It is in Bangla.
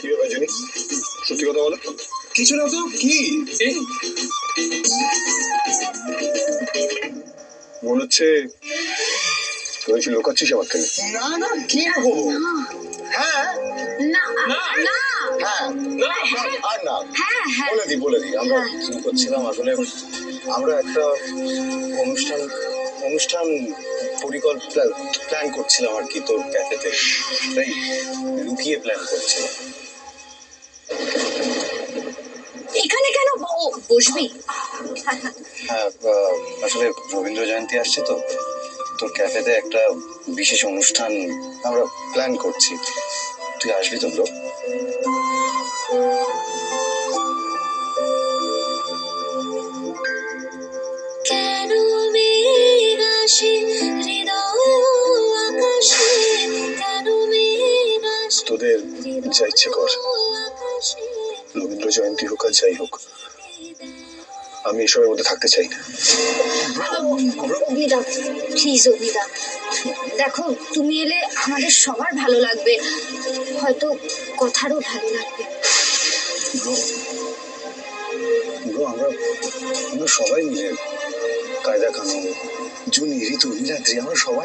কি ব্যাপার জানি সত্যি কথা বলো? কিছু না তো কি? মনে হচ্ছে তুই কিছু লুকাচ্ছিস আমার থেকে। না না কি রাখব হ্যাঁ? না না। হ্যাঁ। আর না। হ্যাঁ হ্যাঁ। বলে দিই বলে দিই আমরা করছিলাম আসলে। আমরা একটা অনুষ্ঠান অনুষ্ঠান পরিকল্পনা প্ল্যান করছিলাম আর কি তোর ক্যাফেতে তাই লুকিয়ে প্ল্যান করছিলাম। এখানে কেন বসবি? হ্যাঁ আসলে রবীন্দ্র জয়ন্তী আসছে তো। তোর ক্যাফেতে একটা বিশেষ অনুষ্ঠান আমরা প্ল্যান করছি। তুই আসবি তো ব্রো তোদের যা ইচ্ছে কর। রবীন্দ্র জয়ন্তী হোক আর যাই হোক আমি এসবের মধ্যে থাকতে চাই না। অগ্নিদা প্লিজ অগ্নিদা। দেখো তুমি এলে আমাদের সবার ভালো লাগবে। হয়তো কথারও ভালো লাগবে। আমরা আমরা সবাই মিলে কায়দা কানুন জুনি ঋতু নীলাদ্রি আমরা সবাই